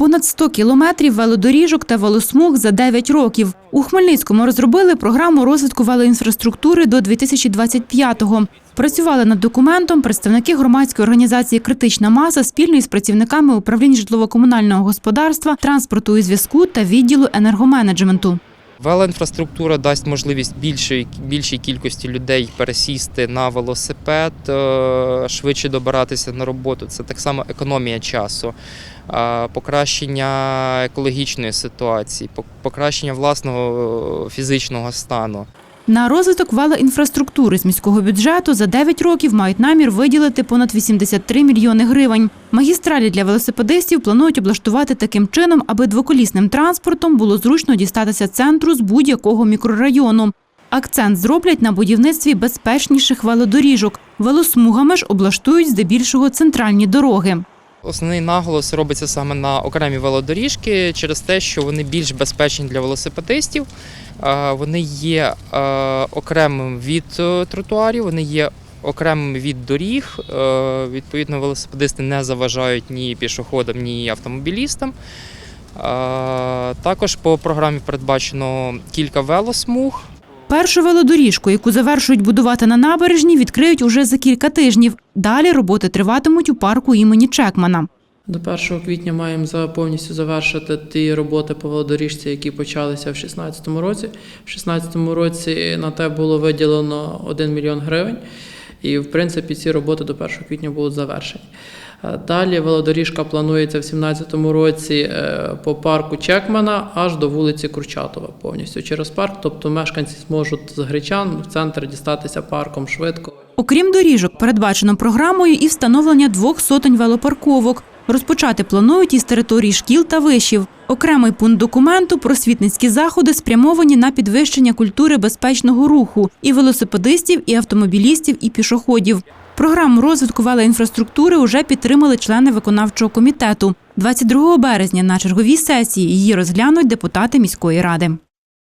Понад 100 кілометрів велодоріжок та велосмуг за 9 років. У Хмельницькому розробили програму розвитку велоінфраструктури до 2025-го. Працювали над документом представники громадської організації Критична маса спільно із працівниками управлінь житлово-комунального господарства, транспорту і зв'язку та відділу енергоменеджменту. Велоінфраструктура дасть можливість більшої більшій кількості людей пересісти на велосипед, е, швидше добиратися на роботу. Це так само економія часу, е, покращення екологічної ситуації, покращення власного е, фізичного стану. На розвиток велоінфраструктури з міського бюджету за 9 років мають намір виділити понад 83 мільйони гривень. Магістралі для велосипедистів планують облаштувати таким чином, аби двоколісним транспортом було зручно дістатися центру з будь-якого мікрорайону. Акцент зроблять на будівництві безпечніших велодоріжок. Велосмугами ж облаштують здебільшого центральні дороги. Основний наголос робиться саме на окремі велодоріжки через те, що вони більш безпечні для велосипедистів. Е, Вони є е, окремим від е, тротуарів, вони є окремим від доріг. Відповідно, велосипедисти не заважають ні пішоходам, ні автомобілістам. Також по програмі передбачено кілька велосмуг. Першу велодоріжку, яку завершують будувати на набережні, відкриють уже за кілька тижнів. Далі роботи триватимуть у парку імені Чекмана. До 1 квітня маємо за повністю завершити ті роботи по велодоріжці, які почалися в 2016 році. В 2016 році на те було виділено 1 мільйон гривень, і в принципі ці роботи до 1 квітня будуть завершені. Е, Далі велодоріжка планується в 2017 році е, по парку Чекмана аж до вулиці Курчатова повністю через парк. Тобто мешканці зможуть з Гречан в центр дістатися парком швидко. Окрім доріжок, передбачено програмою і встановлення двох сотень велопарковок. Розпочати планують із території шкіл та вишів. Окремий пункт документу просвітницькі заходи спрямовані на підвищення культури безпечного руху і велосипедистів, і автомобілістів, і пішоходів. Програму розвитку велоінфраструктури вже підтримали члени виконавчого комітету. 22 березня на черговій сесії її розглянуть депутати міської ради.